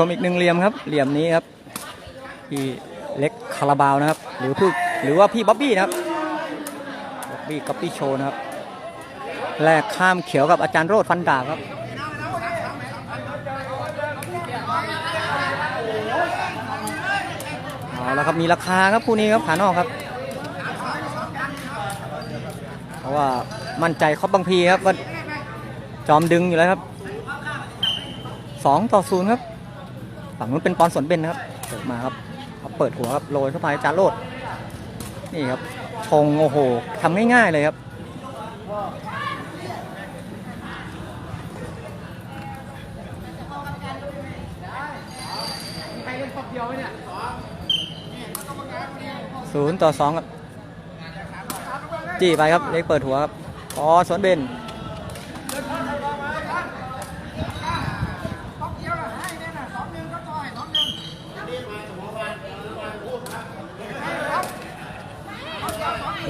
มาชมอีกหนึ่งเหลี่ยมครับ เหลี่ยมนี้ครับพี่เล็กคาราบาวนะครับ หรือผู้หรือว่าพี่บ๊อบบี้นะครับบ๊อบบี้ก๊อปปี้โชว์นะครับแลกข้ามเขียวกับอาจารย์โรดฟันดาครับเอาละครับมีราคาครับคู่นี้ครับขานอกครับ เพราะว่ามั่นใจครอบบางพีครับว่าจอมดึงอยู่แล้วครับสองต่อศูนย์ครับ ฝั่งนู้นเป็นปอนสวนเบนนะครับเปิดมาครับเขาเปิดหัวครับโรยเข้าไปจาโลดนี่ครับชงโอ้โหทำง่ายๆเลยครับศูนย์ต่อสองครับจี้ไปครับเล็กเปิดหัวครับอ๋อสวนเบน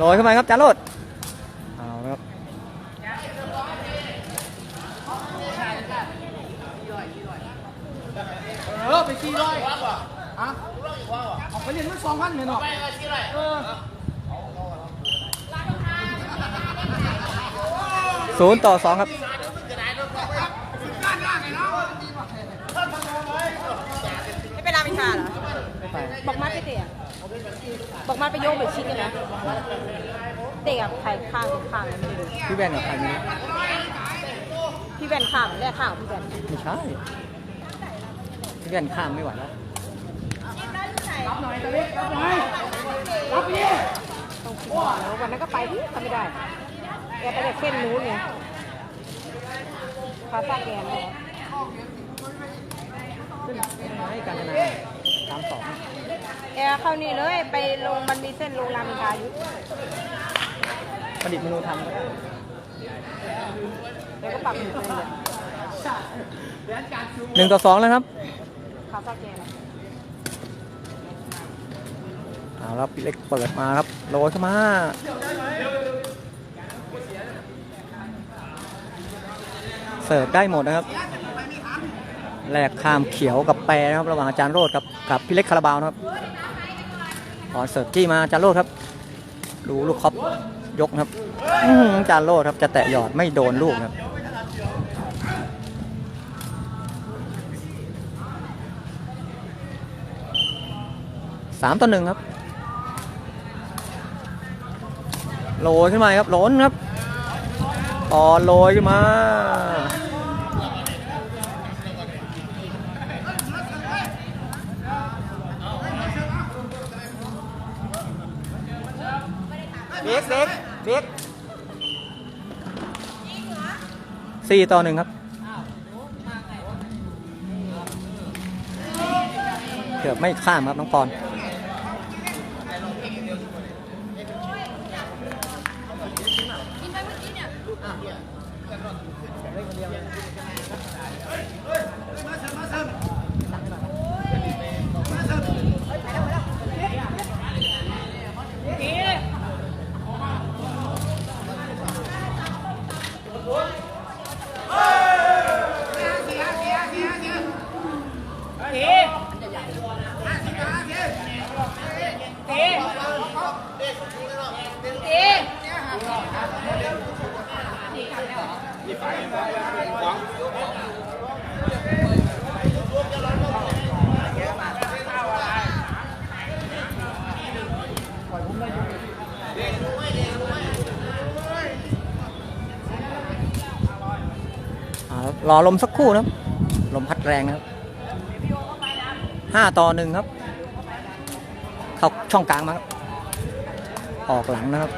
โรยเข้าไปครับจาโรดเอาครับเออไปสี่ร้อยอะออกไปเรียนมันสองพันเลยเนาะเออศูนย์ต่อสองครับไม่เป็นรามอินทราเหรอบอกมาไปเตะ บอกมาไปโยกไปชิดกันนะเตะกับใครข้างข้างไม่รู้พี่แบนกับใครนี้พี่แบนข้างแรกข้างพี่แบนไม่ใช่ พี่แบนข้ามไม่ไหวแล้วรับหน่อยตะเล็กรับหน่อยรับพี่ต้องคิดว่าแล้ววันนั้นก็ไปที่ทำไม่ได้แกไปแต่เส้นนู้นไงพาป้าแกนเลยขึ้นให้การจนา สามสองแกเข้านี่เลยไปลงมันมีเส้นลงรามอินทราอยู่ประดิษฐ์เมนูทำก็ได้แล้วก็ปักหมุดเลยเนี่ยหนึ่งต่อสองแล้วครับพาป้าแกนเอาแล้วพี่เล็กเปิดมาครับโรยเข้ามาเสิร์ฟได้หมดนะครับ แลกข้ามเขียวกับแปรนะครับระหว่างอาจารย์โรดกับกับพี่เล็กคาราบาวนะครับตอนเสิร์ฟจี้มาอาจารย์โรดครับ ดูลูกคอปยกครับอาจารย์โรดครับจะแตะหยอดไม่โดนลูกครับสามต่อหนึ่งครับโรยขึ้นมาครับหล้นครับปอนโรยขึ้นมา เบรกเบรกเบรก สี่ต่อหนึ่งครับเกือบไม่ข้ามครับน้องปอน รอลมสักครู่นะครับ ลมพัดแรงนะครับห้าต่อหนึ่งครับ เข้าช่องกลางมาครับ ออกหลังนะครับ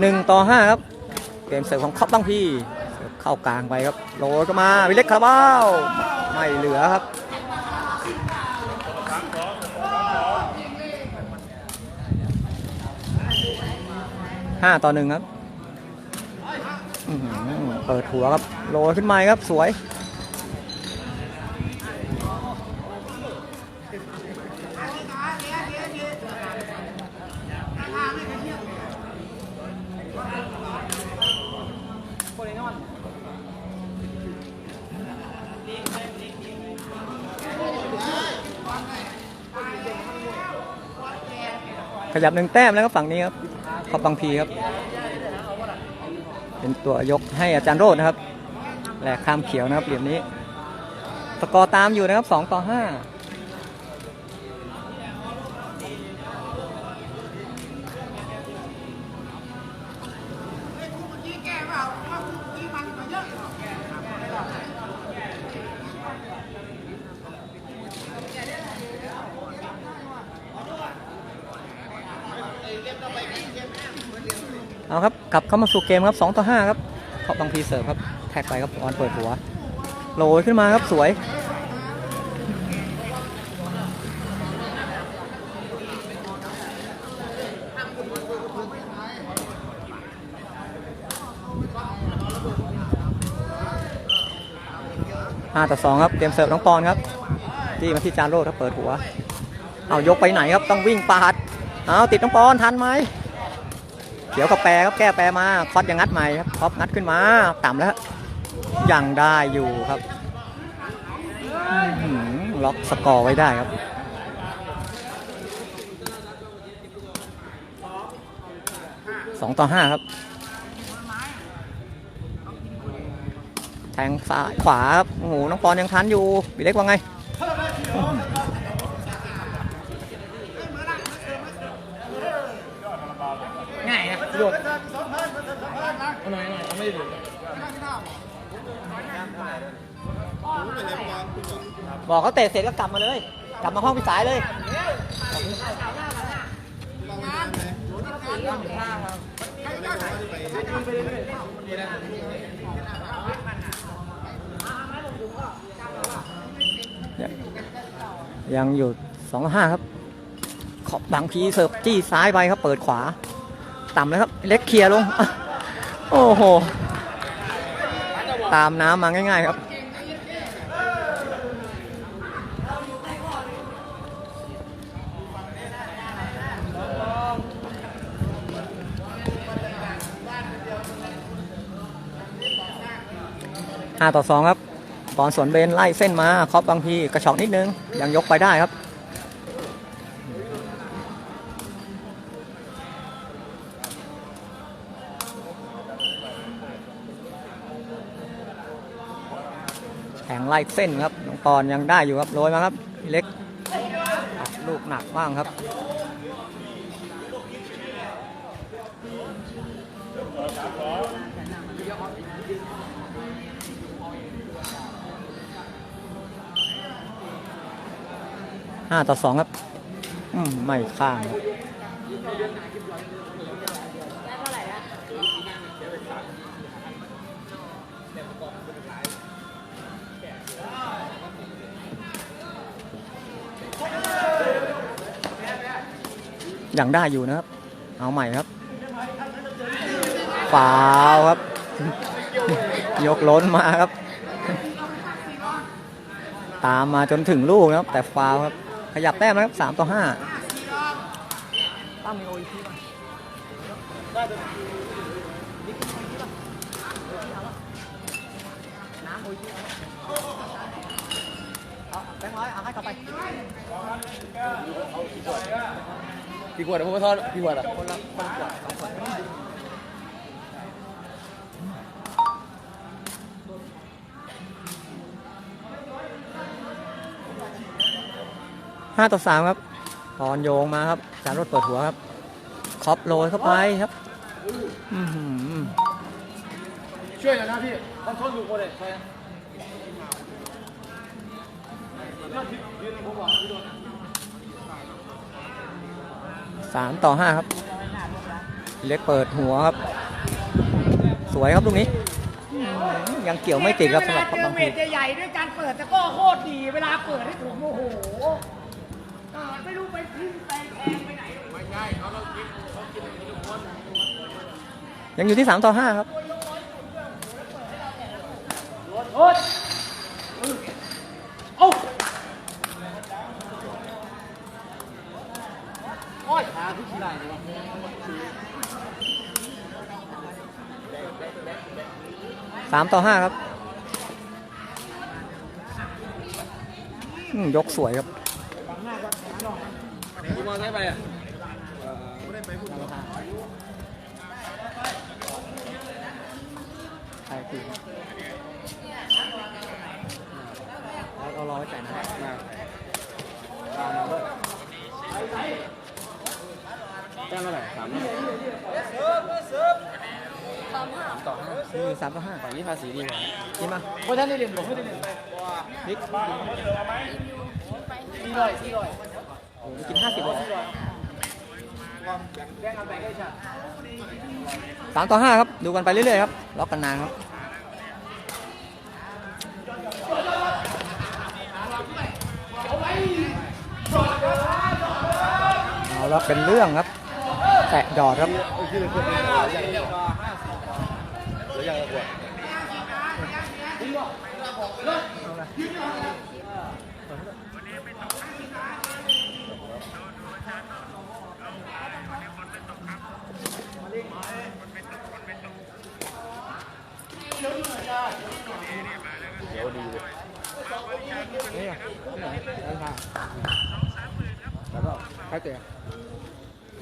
หนึ่งต่อห้าครับ เกมเสิร์ฟของครอปบ้งพี่ เข้ากลางไปครับ โหลดเข้ามาวิเล็กคาราบาวไม่เหลือครับ ห้าต่อหนึ่งครับเปิดหัวครับโรยขึ้นมาครับสวยขยับหนึ่งแต้มแล้วก็ฝั่งนี้ครับ ขอบบางพีครับ เป็นตัวยกให้อาจารย์โรดนะครับแหลกข้ามเขียวนะครับเหลี่ยมนี้สกอร์ตามอยู่นะครับ2ต่อ5 กลับเข้ามาสู่เกมครับ2ต่อ5ครับขอบบางพีเสิร์ฟครับแท็กไปครับออนเปิดหัวโรยขึ้นมาครับสวย5ต่อ2ครับเตรียมเสิร์ฟน้องปอนครับที่มาที่จานโรดครับเปิดหัว เอายกไปไหนครับต้องวิ่งปาดเอาติดน้องปอนทันไหม เดี๋ยวก็แปรครับแก้แปรมาคอสยังงัดใหม่ครับคอสงัดขึ้นมาต่ำแล้วยังได้อยู่ครับล็อกสกอร์ไว้ได้ครับสองต่อห้าครับ แทงซ้ายขวาครับโอ้โหน้องปอนยังทันอยู่ปีเล็กว่าไง ง่ายนะโดดเอาหน่อยหน่อยเอาไม่ได้บอกเขาเตะเสร็จก็กลับมาเลย กลับมาห้องพี่สายเลยยังอยู่สองห้าครับ ขอบบางพีเสิร์ฟจี้ซ้ายไปครับ เปิดขวา ต่ำเลยครับ เล็กเคลียร์ลง โอ้โห ตามน้ำมาง่าย ๆ ครับห้าต่อสองครับบอลสวนเบนไล่เส้นมาครอบบางพีกระชอกนิดนึง ยังยกไปได้ครับ ไล่เส้นครับน้องปอนยังได้อยู่ครับโรยมาครับเล็กลูกหนักบ้างครับห้าต่อสองครับ อืม ไม่ข้างครับ ยังได้อยู่นะครับ เอาใหม่ครับฟาวครับ ยกล้นมาครับ ตามมาจนถึงลูกนะครับ แต่ฟาวครับ ขยับแต้มนะครับสามต่อห้าเอาแบงค์ร้อยเอาให้เข้าไป กี่ขวดอะผมมาทอดกี่ขวดอะคนละคนละขวดสองขวดห้าต่อสามครับพรโยงมาครับจานรถเปิดหัวครับคอปโรยเข้าไปครับอื้อหือช่วยหน่อยนะพี่ต้องทนอยู่คนเลยใช่ สามต่อห้าครับ เล็กเปิดหัวครับ สวยครับลูกนี้อื้อหือยังเกี่ยวไม่ติดครับสำหรับเจอบางเมพีตใหญ่ๆด้วยการเปิดตะกร้อโคตรดี เวลาเปิดให้ผมโอ้โหเออไม่รู้ไปทิ้งไปแทงไปไหนยังอยู่ที่สามต่อห้าครับโอ๊ยโอ้โอ้ยหาที่ที่ไหนวะ สามต่อห้าครับอืมยกสวยครับคุณมาใช้ไปอะใช่คือแล้วเรารอไว้จ่ายนะครับแต้มเท่าไหร่ สามเท่าไหร่ต่อห้าคือสามต่อห้าฝั่งนี้ภาษีดีกว่ากินมาเพราะท่านได้เรียนหลวงไม่ได้เรียนบิ๊กสี่ร้อยสี่ร้อยโอ้โหกินห้าสิบเลยแบ่งกันสามต่อห้าครับ ดูกันไปเรื่อยๆครับ ล็อกกันนานครับ เอาแล้วเป็นเรื่องครับ แตะดอดครับนี่อะนี่อะแล้วก็ใครเตะ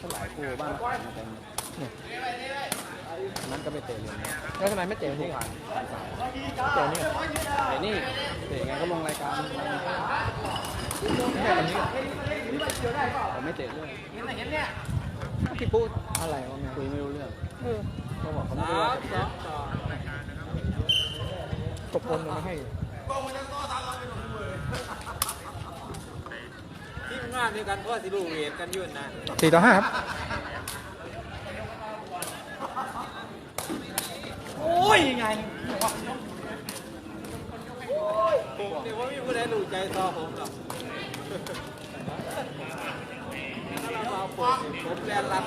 เท่าไหร่ครูบ้านเต็มนั้นก็ไม่เตะเลยแล้วทำไมไม่เตะนี่ก่อนเตะนี่ก่อนแต่นี่เตะไงก็ลงรายการไม่วันนี้ผมไม่เตะด้วยพี่พูดอะไรวะเนี่ยคุยไม่รู้เรื่องเออเขาบอกเขาไม่รู้ว่าตบคนมาให้ ทีมงานเดียวกันเพราะว่าสิลูกเวทกันอยุ่นนะสี่ต่อห้าครับ โอ้ยยังไงผมนี่ว่ามีผู้ใดรู้ใจต่อผมหรอกถ้าเราเอาผมผมแลนรับ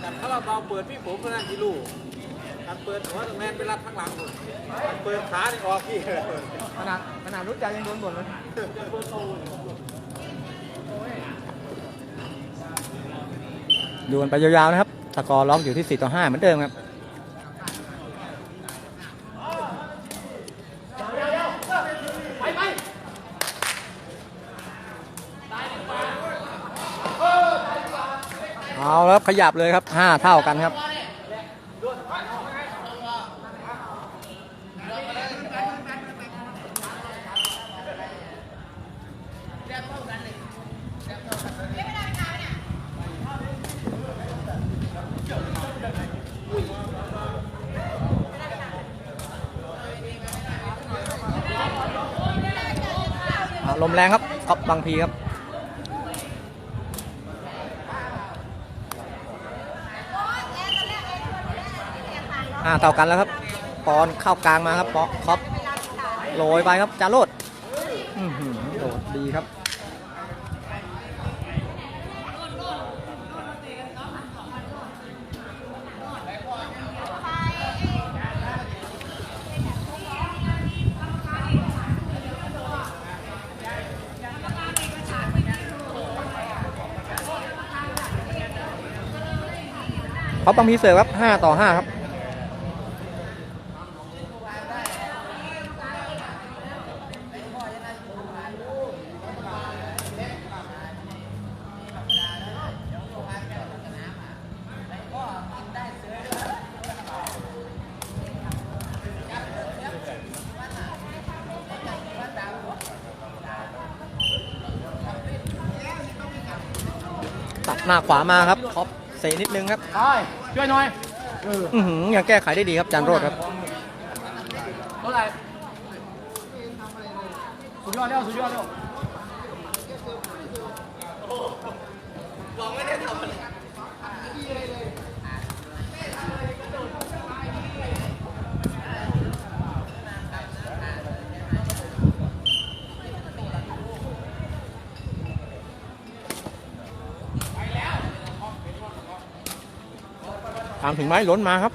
แต่ถ้าเราเอาเปิดพี่ผมเพื่อนที่ลู การเปิดหัวตรงแมนไปรัดข้างหลังผมการเปิดขานี่ออกพี่ขนาดขนาดรู้ใจยังโดนบ่นเลยดูกันไปยาวๆนะครับสกอร์ล็อกอยู่ที่ 4 ต่อ 5 เหมือนเดิมครับเอาแล้วขยับเลยครับ 5 เท่ากันครับ ลมแรงครับก๊อฟบางพีครับอ่าเท่ากันแล้วครับ ปอนเข้ากลางมาครับปอคอปโรยไปครับจาโรดอื้อหือโดดดีครับ เขาบางพีเสิร์ฟครับ5ต่อ5ครับตัดหน้าขวามาครับคอป เซนิดนึงครับใช่ช่วยหน่อยเอออือหือยังแก้ไขได้ดีครับจานโรดครับเท่าไหร่สุดยอดแล้วสุดยอดแล้วตามถึงไม้ล้นมาครับ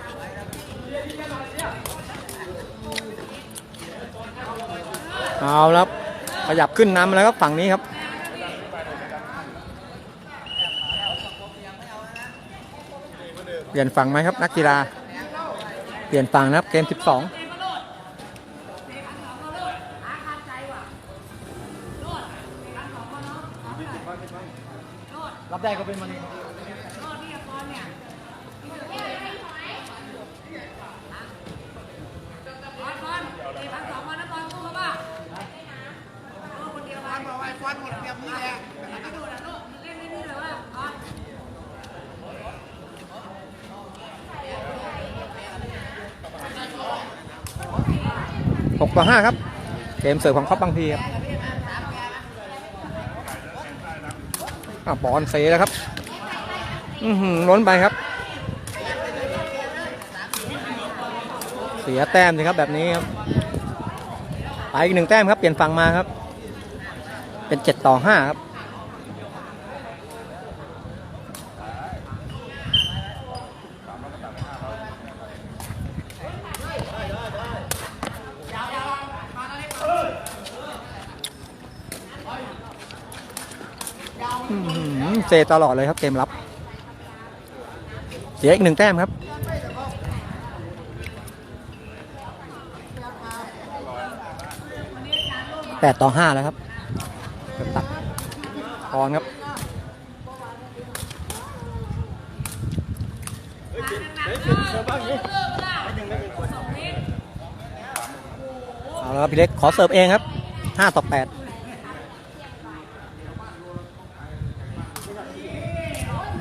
เอาแล้วครับขยับขึ้นนำแล้วครับฝั่งนี้ครับเปลี่ยนฝั่งไหมครับ นักกีฬา เปลี่ยนฝั่งนะครับเกม 12 หกต่อห้าครับ เกมเสิร์ฟของคอปบางพีครับอะบอลเซแล้วครับ อือหือล้นไปครับ เสียแต้มสิครับแบบนี้ครับ ไปอีกหนึ่งแต้มครับ เปลี่ยนฝั่งมาครับ เป็นเจ็ดต่อห้าครับเซตลอดเลยครับเกมรับ เสียอีกหนึ่งแต้มครับแปดต่อห้าแล้วครับ ออนครับเอาละพี่เล็กขอเสิร์ฟเองครับห้าต่อแปด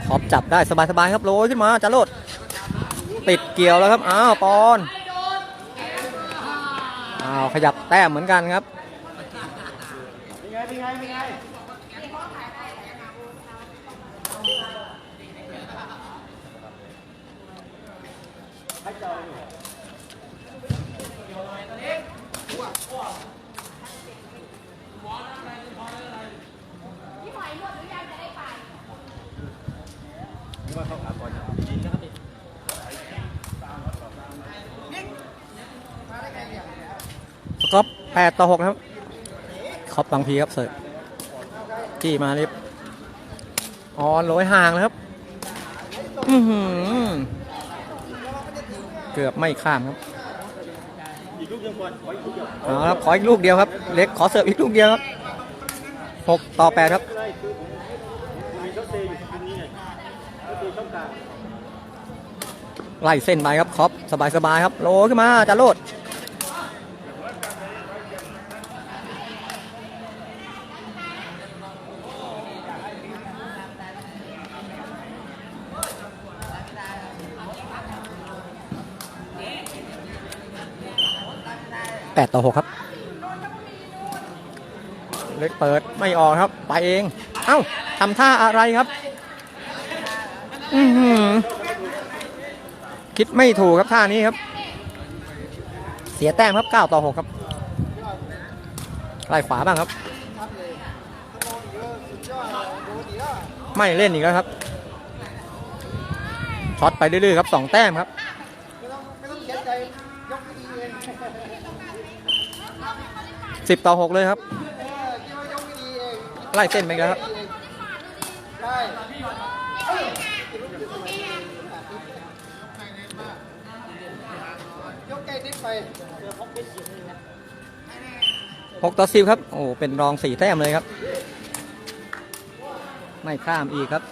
ขอบจับได้สบายๆครับโรยขึ้นมาจาโรดติดเกี่ยวแล้วครับ อ้าว ปอน อ้าว ขยับแต้มเหมือนกันครับ สกอปแปดต่อหกครับครอปบางพีครับเสิร์ฟจี้มาลิฟ อ๋อนโรยห่างนะครับ อือหือ เกือบไม่ข้ามครับเอาละครับขออีกลูกเดียวครับ เล็กขอเสิร์ฟอีกลูกเดียวครับหกต่อแปดครับไล่เส้นไปครับครอปสบายๆครับ โลขึ้นมาจาโรด แปดต่อหกครับ เล็กเปิดไม่ออกครับ ไปเอง เอ้าทำท่าอะไรครับอืคิดไม่ถูกครับท่านี้ครับ เสียแต้มครับ 9 ต่อ 6 ครับไล่ฝาบ้างครับ ไม่เล่นอีกแล้วครับช็อตไปเรื่อยๆครับสองแต้มครับ สิบต่อหกเลยครับ ไล่เส้นไปแล้วครับหกต่อสิบครับ โอ้ เป็นรองสี่แต้มเลยครับ ไม่ข้ามอีกครับ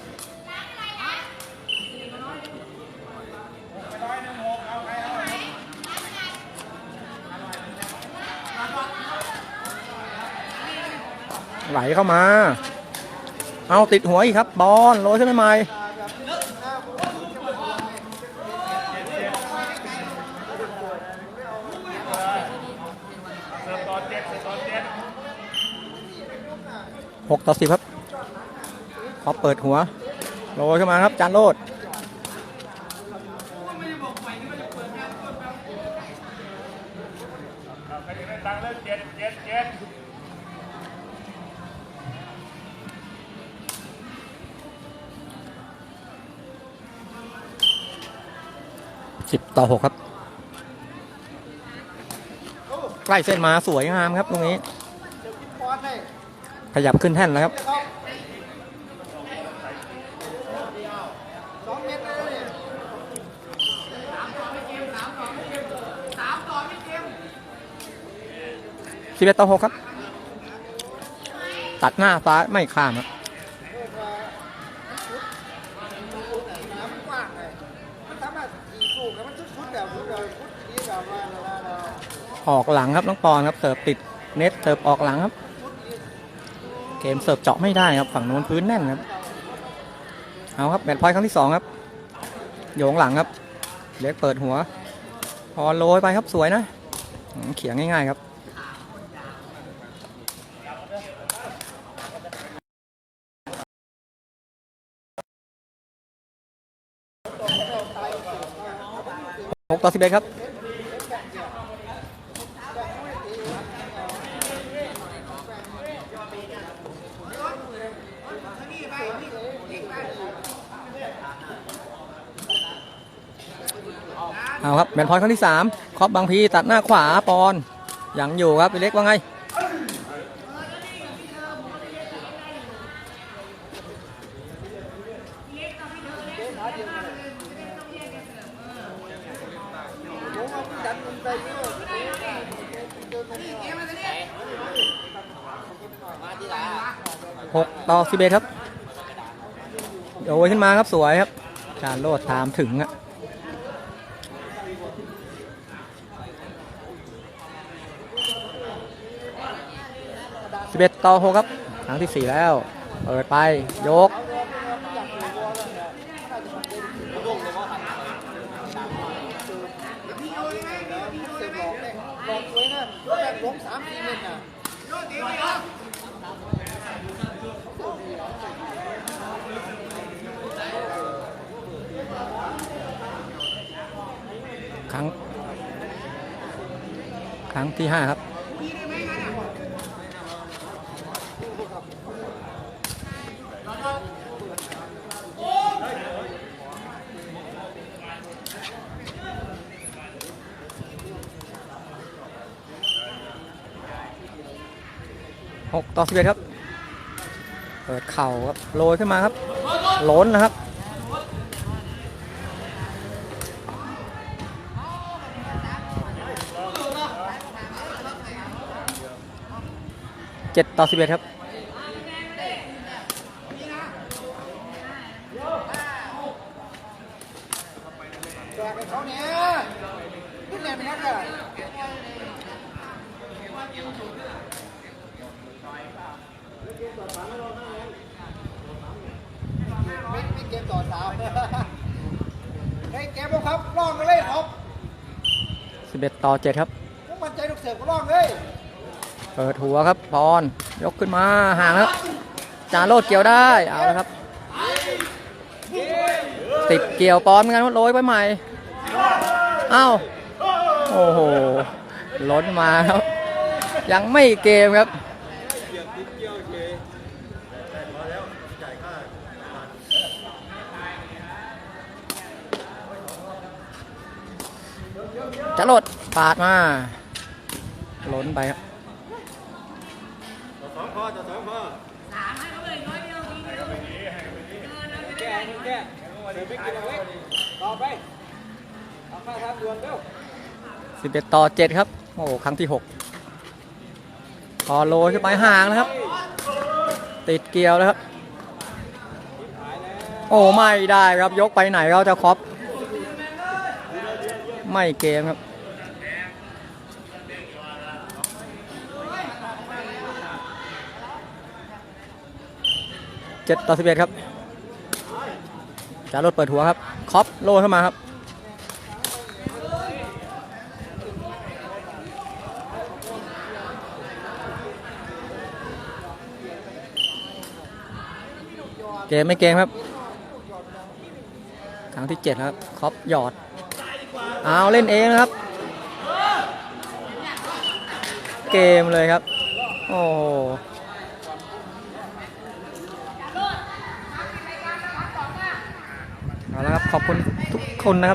ไหลเข้ามา เอาติดหัวอีกครับ บอลโรยขึ้นไปใหม่หกต่อสิบครับ ขอเปิดหัว โรยขึ้นมาครับ จานโลด ต่อหกครับ ใกล้เส้นมาสวยงามครับตรงนี้ ขยับขึ้นแท่นแล้วครับสิบเอ็ดต่อหกครับ ตัดหน้าซ้ายไม่ข้ามครับ ออกหลังครับน้องปอนครับเสิร์ฟติดเน็ตเสิร์ฟออกหลังครับ เกมเสิร์ฟเจาะไม่ได้ครับฝั่งโน้นพื้นแน่นครับเอาครับแมตพอยครั้งที่สองครับโยงหลังครับ เล็กเปิดหัว พอโรยไปครับสวยนะเขียงง่ายๆครับหกต่อสิบเอ็ดครับ เอาครับแมนพอยครั้งที่3ครอบบางพีตัดหน้าขวาปอนยังอยู่ครับเล็กว่าไงหกต่อสิบเอ็ดครับโยขึ้นมาครับสวยครับ การโลดตามถึงอะ สิบเอ็ดต่อหกครับ ครั้งที่สี่แล้ว เปิดไป ยก ครั้ง ครั้งที่ห้าครับ ต่อสิบเอ็ดครับ เปิดเข่าครับโรยขึ้นมาครับล้นนะครับเจ็ดต่อสิบเอ็ดครับ แจกให้เขาเนี่ยขึ้นแรงไปนักอะไม่ไม่เกม ต่อสาวในเกมบ่ครับลองกันเลยครับสิบเอ็ดต่อเจ็ดครับผมมั่นใจลูกเสือก็ลองเลยเปิดหัวครับปอนยกขึ้นมาห่างครับจาโรดเกี่ยวได้เอาละครับ ติดเกี่ยวปอนเหมือนกันว่าโรยไปใหม่เอ้าโอ้โหล้นมาครับ ยังไม่เกมครับ จรดปาดมาล้นไปครับสองข้อจะสองข้อแก้แก้เดี๋ยวไม่กินเอาไว้ต่อไปเอาข้าทางด่วนเร็ว11ต่อ7ครับ โอ้โหครั้งที่6พอโรยขึ้นไปห่างนะครับ ติดเกี่ยวแล้วครับ โอ้ ไม่ได้ครับยกไปไหนเราจะครอปไม่เกมครับ เจ็ดต่อสิบเอ็ดครับจารถเปิดหัวครับคอปโลเข้ามาครับเกมไม่เกมครับ ครั้งที่เจ็ดครับคอปหยอด เอาเล่นเองนะครับ เกมเลยครับ โอ้โหเอาละครับ ขอบคุณทุกคนนะครับ